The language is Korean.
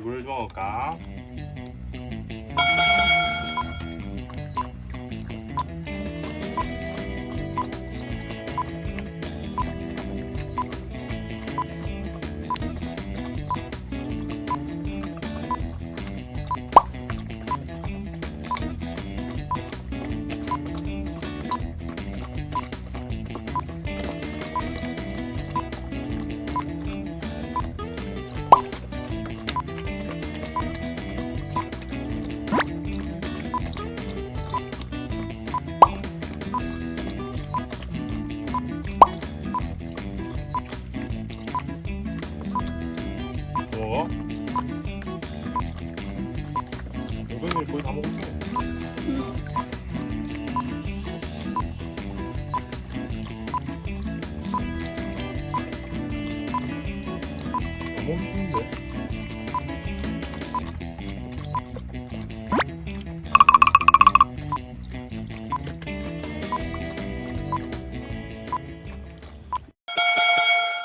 물 먹을까? 먹어. 500ml 거의 다 먹었어. 안 먹었는데?